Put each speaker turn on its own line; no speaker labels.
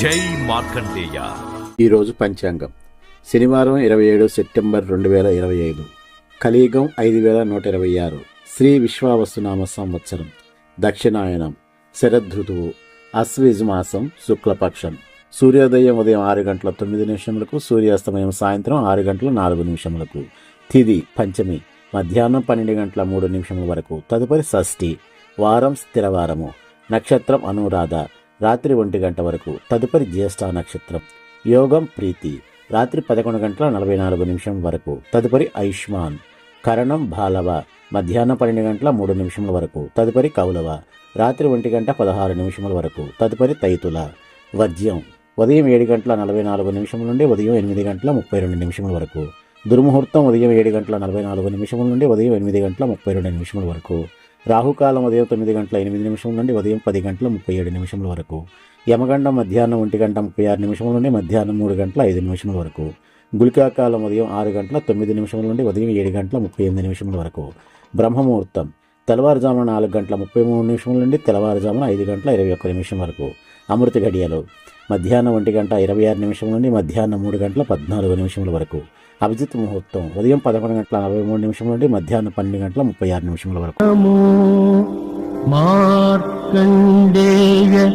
జై మార్కండేయ.
ఈరోజు పంచాంగం. శనివారం ఇరవై ఏడు సెప్టెంబర్ రెండు వేల ఇరవై ఐదు. కలియుగం ఐదు వేల నూట ఇరవై ఆరు. శ్రీ విశ్వావసునామ సంవత్సరం. దక్షిణాయనం. శరదృతువు అశ్వీజ్ మాసం శుక్లపక్షం. సూర్యోదయం ఉదయం ఆరు గంటల తొమ్మిది నిమిషములకు సూర్యాస్తమయం సాయంత్రం ఆరు గంటల నాలుగు నిమిషములకు. తిది పంచమి. మధ్యాహ్నం పన్నెండు గంటల మూడు నిమిషముల వరకు. తదుపరి షష్ఠి. వారం స్థిరవారము. నక్షత్రం అనురాధ. రాత్రి ఒంటి గంట వరకు తదుపరి జ్యేష్ఠ నక్షత్రం. యోగం ప్రీతి. రాత్రి పదకొండు గంటల నలభై నాలుగు నిమిషం వరకు తదుపరి ఐష్మాన్ కరణం బాలవ మధ్యాహ్నం పన్నెండు గంటల మూడు నిమిషముల వరకు తదుపరి కౌలవ. రాత్రి ఒంటి గంట పదహారు నిమిషముల వరకు తదుపరి తైతుల. వజ్యం. ఉదయం ఏడు గంటల నలభై నాలుగు నిమిషముల నుండి ఉదయం ఎనిమిది గంటల ముప్పై రెండు నిమిషముల వరకు. దుర్ముహూర్తం ఉదయం ఏడు గంటల నలభై నాలుగు నిమిషముల నుండి ఉదయం ఎనిమిది గంటల ముప్పై రెండు నిమిషముల వరకు. రాహుకాలం ఉదయం తొమ్మిది గంటల ఎనిమిది నిమిషం నుండి ఉదయం పది గంటల ముప్పై ఏడు నిమిషముల వరకు. యమగండం మధ్యాహ్నం ఒంటి గంట ముప్పై ఆరు నిమిషముల నుండి మధ్యాహ్నం మూడు గంటల ఐదు నిమిషముల వరకు. గుళికాకాలం ఉదయం ఆరు గంటల తొమ్మిది నిమిషముల నుండి ఉదయం ఏడు గంటల ముప్పై ఎనిమిది నిమిషముల వరకు. బ్రహ్మముహూర్తం. తెల్లవారుజామున నాలుగు గంటల ముప్పై మూడు నిమిషముల నుండి తెల్లవారుజామున ఐదు గంటల ఇరవై ఒక్క నిమిషం వరకు. అమృత గడియలో. మధ్యాహ్నం ఒంటి గంట ఇరవై ఆరు నిమిషం నుండి మధ్యాహ్నం మూడు గంటల పద్నాలుగు నిమిషముల వరకు. అభిజిత్ ముహూర్తం. ఉదయం పదకొండు గంటల నలభై మూడు నిమిషం నుండి మధ్యాహ్నం పన్నెండు గంటల ముప్పై ఆరు నిమిషముల వరకు.
మార్కండేయ